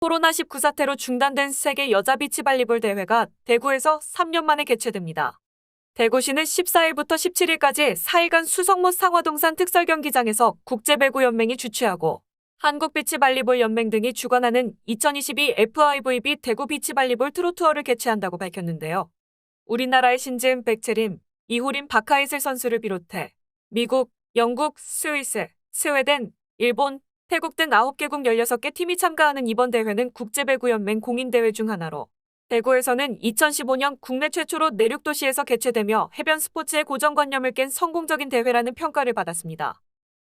코로나19 사태로 중단된 세계 여자 비치발리볼 대회가 대구에서 3년 만에 개최됩니다. 대구시는 14일부터 17일까지 4일간 수성모 상화동산 특설경기장에서 국제배구연맹이 주최하고 한국비치발리볼 연맹 등이 주관하는 2022 FIVB 대구 비치발리볼 트로투어를 개최한다고 밝혔는데요. 우리나라의 신지은 백채림, 이호림 박하이슬 선수를 비롯해 미국, 영국, 스위스, 스웨덴, 일본, 태국 등 9개국 16개 팀이 참가하는 이번 대회는 국제배구연맹 공인대회 중 하나로 대구에서는 2015년 국내 최초로 내륙 도시에서 개최되며 해변 스포츠의 고정관념을 깬 성공적인 대회라는 평가를 받았습니다.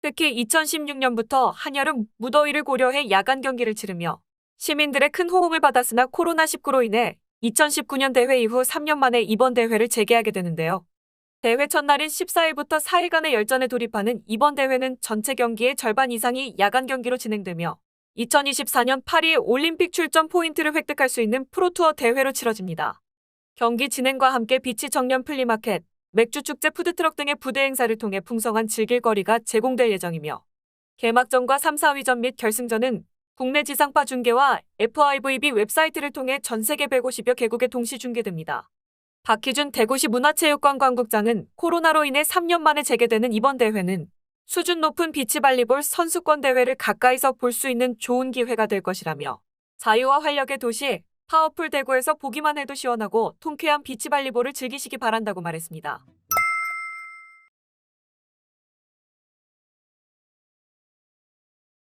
특히 2016년부터 한여름 무더위를 고려해 야간 경기를 치르며 시민들의 큰 호응을 받았으나 코로나19로 인해 2019년 대회 이후 3년 만에 이번 대회를 재개하게 되는데요. 대회 첫날인 14일부터 4일간의 열전에 돌입하는 이번 대회는 전체 경기의 절반 이상이 야간 경기로 진행되며 2024년 파리 올림픽 출전 포인트를 획득할 수 있는 프로투어 대회로 치러집니다. 경기 진행과 함께 비치 정년 플리마켓, 맥주 축제 푸드트럭 등의 부대 행사를 통해 풍성한 즐길 거리가 제공될 예정이며 개막전과 3, 4위전 및 결승전은 국내 지상파 중계와 FIVB 웹사이트를 통해 전 세계 150여 개국에 동시 중계됩니다. 박희준 대구시 문화체육관광국장은 코로나로 인해 3년 만에 재개되는 이번 대회는 수준 높은 비치발리볼 선수권 대회를 가까이서 볼 수 있는 좋은 기회가 될 것이라며 자유와 활력의 도시 파워풀 대구에서 보기만 해도 시원하고 통쾌한 비치발리볼을 즐기시기 바란다고 말했습니다.